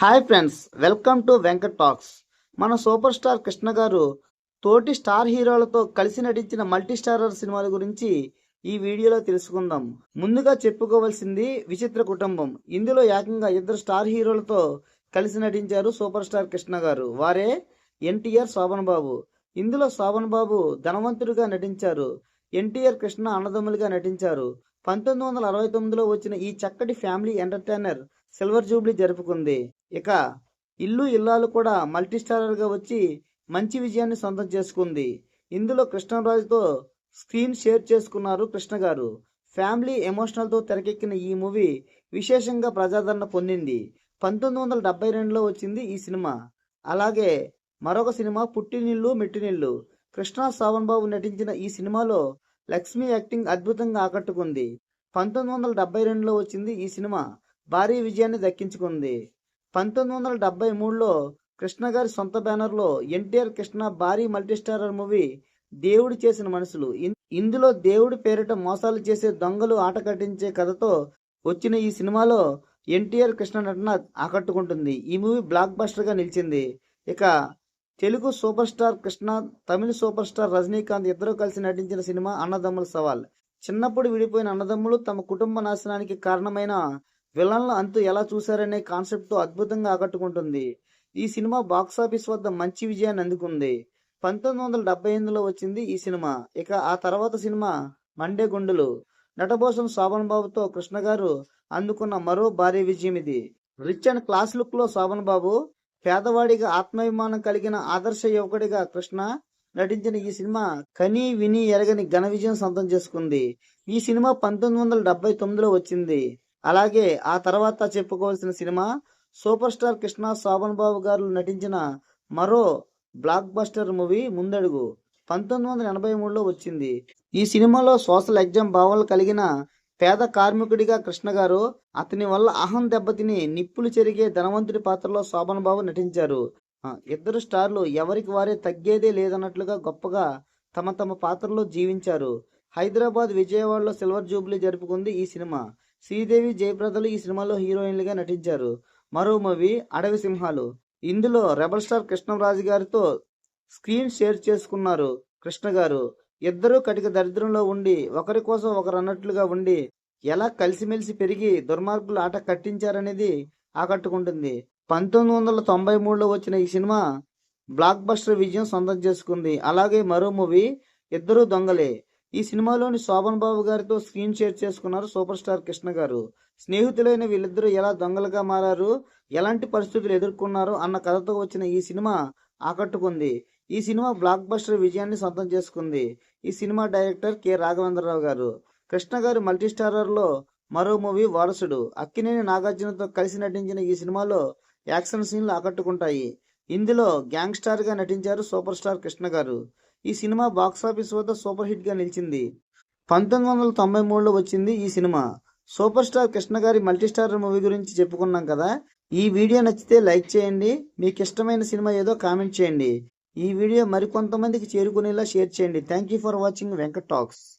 Hi friends welcome to Venkat talks. మన super star Krishna గారు తోటి స్టార్ హీరోలతో కలిసి నటించిన మల్టీ స్టారర్ సినిమాల గురించి ఈ వీడియోలో తెలుసుకుందాం. ముందుగా చెప్పుకోవాల్సింది విచిత్ర కుటుంబం. ఇందులో ఏకంగా ఇద్దరు స్టార్ హీరోలతో కలిసి నటించారు సూపర్ స్టార్ కృష్ణ గారు. వారే ఎన్టీఆర్ శోభన్ బాబు. ఇందులో శోభన్ బాబు ధనవంతుడిగా నటించారు. ఎన్టీఆర్ కృష్ణ అన్నదమ్ములుగా నటించారు. పంతొమ్మిది వందల అరవై తొమ్మిదిలో వచ్చిన ఈ చక్కటి ఫ్యామిలీ ఎంటర్టైనర్ సిల్వర్ జూబ్లీ జరుపుకుంది. ఇక ఇల్లు ఇల్లాలు కూడా మల్టీస్టారర్గా వచ్చి మంచి విజయాన్ని సొంతం చేసుకుంది. ఇందులో కృష్ణరాజుతో స్క్రీన్ షేర్ చేసుకున్నారు కృష్ణ గారు. ఫ్యామిలీ ఎమోషనల్తో తెరకెక్కిన ఈ మూవీ విశేషంగా ప్రజాదరణ పొందింది. పంతొమ్మిది వందల డెబ్బై రెండులో వచ్చింది ఈ సినిమా. అలాగే మరొక సినిమా పుట్టినిల్లు మెట్టినిల్లు. కృష్ణ శ్రావణ్ బాబు నటించిన ఈ సినిమాలో లక్ష్మి యాక్టింగ్ అద్భుతంగా ఆకట్టుకుంది. పంతొమ్మిది వందల డెబ్బై రెండులో వచ్చింది ఈ సినిమా. భారీ విజయాన్ని దక్కించుకుంది. పంతొమ్మిది వందల డెబ్బై మూడులో కృష్ణ గారి సొంత బ్యానర్లో ఎన్టీఆర్ కృష్ణ భారీ మల్టీస్టారర్ మూవీ దేవుడు చేసిన మనుషులు ఇందులో దేవుడి పేరిట మోసాలు చేసే దొంగలు ఆట కట్టించే కథతో వచ్చిన ఈ సినిమాలో ఎన్టీఆర్ కృష్ణ నటన ఆకట్టుకుంటుంది. ఈ మూవీ బ్లాక్ బస్టర్గా నిలిచింది. ఇక Telugu super star Krishna Tamil super star Rajinikanth ఇద్దరూ కలిసి నటించిన సినిమా అన్నదమ్ముల సవాల్. చిన్నప్పుడు విడిపోయిన అన్నదమ్ములు తమ కుటుంబ నాశనానికి కారణమైన విలన్ల అంతు ఎలా చూశారనే కాన్సెప్ట్తో అద్భుతంగా ఆకట్టుకుంటుంది. ఈ సినిమా బాక్సాఫీస్ వద్ద మంచి విజయాన్ని అందుకుంది. పంతొమ్మిది వందల డెబ్బై ఎనిమిదిలో వచ్చింది ఈ సినిమా. ఇక ఆ తర్వాత సినిమా మండే గుండులు. నటభూషణ్ శోభన్ బాబుతో కృష్ణ గారు అందుకున్న మరో భారీ విజయం ఇది. రిచ్ అండ్ క్లాస్ లుక్లో శోభన్ బాబు పేదవాడిగా ఆత్మాభిమానం కలిగిన ఆదర్శ యువకుడిగా కృష్ణ నటించిన ఈ సినిమా కని విని ఎరగని ఘన విజయం సొంతం చేసుకుంది. ఈ సినిమా పంతొమ్మిది వందల డెబ్బై తొమ్మిదిలో వచ్చింది. అలాగే ఆ తర్వాత చెప్పుకోవాల్సిన cinema super star Krishna Shoban Babu garu నటించిన మరో బ్లాక్ బస్టర్ మూవీ ముందడుగు. పంతొమ్మిది వందల ఎనభై మూడులో వచ్చింది. ఈ సినిమాలో సోషల్ ఎగ్జామ్ భావాలు కలిగిన పేద కార్మికుడిగా కృష్ణ గారు అతని వల్ల అహం దెబ్బతిని నిప్పులు చెరిగే ధనవంతుడి పాత్రలో శోభన్ బాబు నటించారు. ఇద్దరు స్టార్లు ఎవరికి వారే తగ్గేదే లేదన్నట్లుగా గొప్పగా తమ తమ పాత్రలో జీవించారు. హైదరాబాద్ విజయవాడలో సిల్వర్ జూబ్లీ జరుపుకుంది ఈ సినిమా. శ్రీదేవి జయప్రదలు ఈ సినిమాలో హీరోయిన్లుగా నటించారు. మరో మూవీ అడవి సింహాలు. ఇందులో రెబల్ స్టార్ కృష్ణరాజు గారితో స్క్రీన్ షేర్ చేసుకున్నారు కృష్ణ గారు. ఇద్దరూ కటిక దరిద్రంలో ఉండి ఒకరి కోసం ఒకరు అన్నట్లుగా ఉండి ఎలా కలిసిమెలిసి పెరిగి దుర్మార్గులు ఆట కట్టించారనేది ఆకట్టుకుంటుంది. పంతొమ్మిది వందల తొంభై మూడులో వచ్చిన ఈ సినిమా బ్లాక్ బస్టర్ విజయం సొంతం చేసుకుంది. అలాగే మరో మూవీ ఇద్దరు దొంగలే. ఈ సినిమాలోని శోభన్ బాబు గారితో స్క్రీన్ షేర్ చేసుకున్నారు సూపర్ స్టార్ కృష్ణ గారు. స్నేహితులైన వీళ్ళిద్దరూ ఎలా దొంగలుగా మారారు? ఎలాంటి పరిస్థితులు ఎదుర్కొన్నారు? అన్న కథతో వచ్చిన ఈ సినిమా ఆకట్టుకుంది. ఈ సినిమా బ్లాక్ బస్టర్ విజయాన్ని సొంతం చేసుకుంది. ఈ సినిమా డైరెక్టర్ కె. రాఘవేంద్రరావు గారు. కృష్ణ గారు మల్టీ స్టారర్లో మరో మూవీ వారసుడు. అక్కినేని నాగార్జునతో కలిసి నటించిన ఈ సినిమాలో యాక్షన్ సీన్లు ఆకట్టుకుంటాయి. ఇందులో గ్యాంగ్స్టార్గా నటించారు సూపర్ స్టార్ కృష్ణ గారు. ఈ సినిమా బాక్సాఫీస్ వద్ద సూపర్ హిట్గా నిలిచింది. పంతొమ్మిది వందల తొంభై మూడులో వచ్చింది ఈ సినిమా. సూపర్ స్టార్ కృష్ణ గారి మల్టీ స్టార్ మూవీ గురించి చెప్పుకున్నాం కదా? ఈ వీడియో నచ్చితే లైక్ చేయండి. మీకు ఇష్టమైన సినిమా ఏదో కామెంట్ చేయండి. ఈ వీడియో మరికొంతమందికి చేరుకునేలా షేర్ చేయండి. Thank you for watching Venkat talks.